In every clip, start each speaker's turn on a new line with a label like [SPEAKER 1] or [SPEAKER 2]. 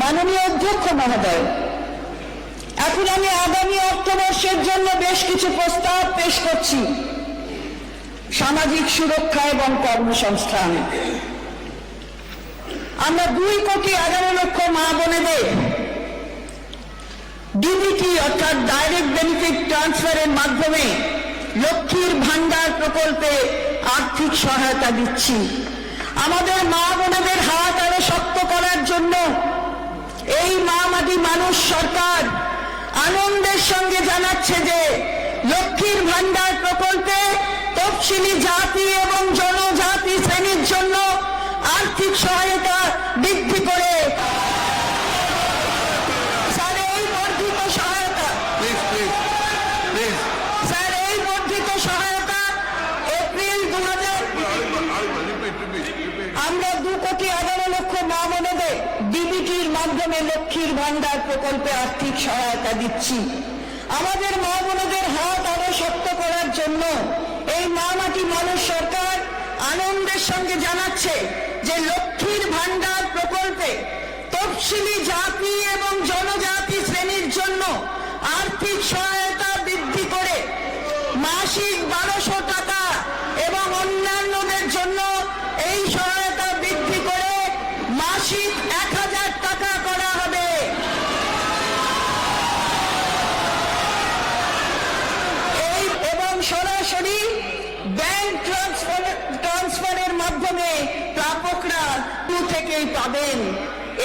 [SPEAKER 1] মাননীয় অধ্যক্ষ মহোদয়, এখন আমি আগামী অর্থবর্ষের জন্য বেশ কিছু প্রস্তাব পেশ করছি। সামাজিক সুরক্ষা এবং কর্মসংস্থান। আমরা দুই কোটি এগারো লক্ষ মা বোনেদের ডিবিটি অর্থাৎ ডাইরেক্ট বেনিফিট ট্রান্সফারের মাধ্যমে লক্ষ্মীর ভান্ডার প্রকল্পে আর্থিক সহায়তা দিচ্ছি। আমাদের মা বোনেদের হাত আরও শক্ত করার জন্য এই মা মাটি মানুষ সরকার আনন্দের সঙ্গে জানাচ্ছে যে লক্ষ্মীর ভান্ডার প্রকল্পে তফসিলি জাতি এবং জনজাতি শ্রেণির জন্য আর্থিক সহায়তা বৃদ্ধি করে. আমরা দু কোটি এগারো লক্ষ মা বোনেদের ডিবিটির মাধ্যমে লক্ষ্মীর ভান্ডার প্রকল্পে আর্থিক সহায়তা দিচ্ছি। আমাদের মা বোনেদের হাত আরও শক্ত করার জন্য এই মা মাটি মানুষ সরকার আনন্দের সঙ্গে জানাচ্ছে যে লক্ষ্মীর ভান্ডার প্রকল্পে তফসিলি জাতি এবং জনজাতি শ্রেণির জন্য আর্থিক সহায়তা বৃদ্ধি করে মাসিক বারোশো টাকা এবং অন্যান্যদের জন্য এই সহায়তা বৃদ্ধি করে মাসিক এক হাজার টাকা করা হবে এই এবং সরাসরি ব্যাংক ট্রান্সফার ট্রান্সফারের মাধ্যমে প্রাপকরা দু থেকেই পাবেন।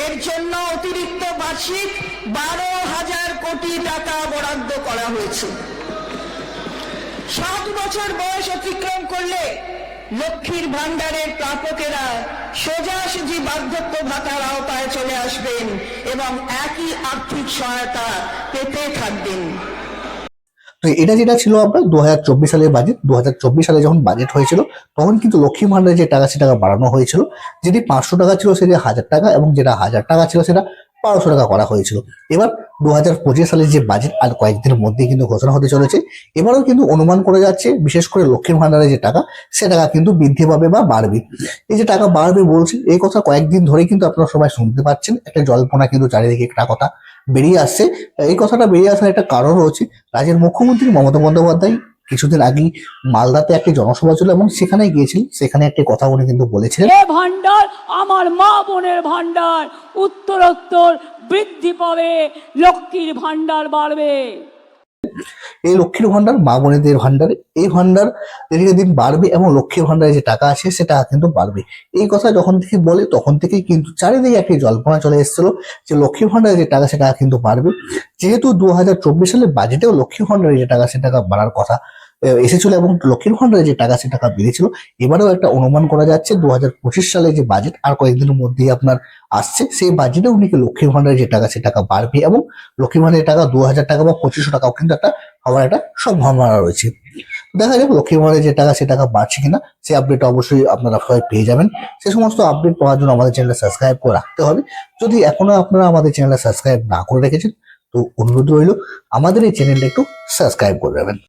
[SPEAKER 1] এর জন্য অতিরিক্ত বার্ষিক বারো হাজার কোটি টাকা বরাদ্দ করা হয়েছে। সাত বছর বয়স অতিক্রম করলে লক্ষ্মীর ভান্ডারের প্রাপকেরা সোজাসুজি বার্ধক্য ভাতার আওতায় চলে আসবেন এবং একই আর্থিক সহায়তা পেতে থাকবেন।
[SPEAKER 2] তো এটা যেটা ছিল আপনার দু হাজার চব্বিশ সালের বাজেট দু হাজার চব্বিশ সালে যখন বাজেট হয়েছিল, তখন কিন্তু লক্ষ্মী ভান্ডারে যে টাকা, সে টাকা বাড়ানো হয়েছিল, যেটি পাঁচশো টাকা ছিল, সেটি হাজার টাকা এবং যেটা হাজার টাকা ছিল, সেটা বারোশো টাকা করা হয়েছিল। এবার দু হাজার পঁচিশ সালের যে বাজেট আর কয়েকদিনের মধ্যেই কিন্তু ঘোষণা হতে চলেছে। এবারও কিন্তু অনুমান করে যাচ্ছে, বিশেষ করে লক্ষ্মীর ভান্ডারের যে টাকা, সে টাকা কিন্তু বৃদ্ধি পাবে বা বাড়বে। এই যে টাকা বাড়বে বলছে, এই কথা কয়েকদিন ধরেই কিন্তু আপনারা সবাই শুনতে পাচ্ছেন, একটা জল্পনা কিন্তু চারিদিকে একটা কথা বেরিয়ে আসছে। এই কথাটা বেরিয়ে আসার একটা কারণ রয়েছে রাজ্যের মুখ্যমন্ত্রী মমতা বন্দ্যোপাধ্যায় কিছুদিন আগেই মালদাতে একটি জনসভা ছিল এবং সেখানে গিয়েছিলেন সেখানে একটি কথা উনি কিন্তু বলেছিলেন।
[SPEAKER 3] এ ভান্ডার আমার মা বোনের ভান্ডার উত্তরোত্তর বৃদ্ধি পাবে, লক্ষ্মীর ভান্ডার বাড়বে।
[SPEAKER 2] এই লক্ষ্মীর ভান্ডার মা বোনেদের ভান্ডারে এই ভান্ডার দিনে দিন বাড়বে এবং লক্ষ্মীর ভান্ডারে যে টাকা আছে সেটা কিন্তু বাড়বে। এই কথা যখন থেকে বলে, তখন থেকেই কিন্তু চারিদিকে একটি জল্পনা চলে এসেছিল যে লক্ষ্মীর ভান্ডারে যে টাকা, সেটা কিন্তু বাড়বে। যেহেতু দু হাজার চব্বিশ সালের বাজেটেও লক্ষ্মীর ভান্ডারে যে টাকা, সে টাকা বাড়ার কথা এসেছিল এবং লক্ষ্মীর ভান্ডারে যে টাকা, সে টাকা বেড়েছিল। এবারেও একটা অনুমান করা যাচ্ছে দু হাজার পঁচিশ সালে যে বাজেট আর কয়েকদিনের মধ্যেই আপনার আসছে, সেই বাজেটেও নাকি লক্ষ্মীর ভান্ডারে যে টাকা, সে টাকা বাড়বে এবং লক্ষ্মীর ভান্ডারের টাকা দু হাজার টাকা বা পঁচিশশো টাকাও কিন্তু একটা হওয়ার একটা সম্ভাবনা রয়েছে। দেখা যাক লক্ষ্মীর ভান্ডারে যে টাকা, সে টাকা বাড়ছে কিনা সেই আপডেট অবশ্যই আপনারা সবাই পেয়ে যাবেন। সে সমস্ত আপডেট পাওয়ার জন্য আমাদের চ্যানেলটা সাবস্ক্রাইব করে রাখতে হবে। যদি এখনও আপনারা আমাদের চ্যানেলটা সাবস্ক্রাইব না করে রেখেছেন, তো অনুরোধ রইল, আমাদের এই চ্যানেলটা একটু সাবস্ক্রাইব করে দেবেন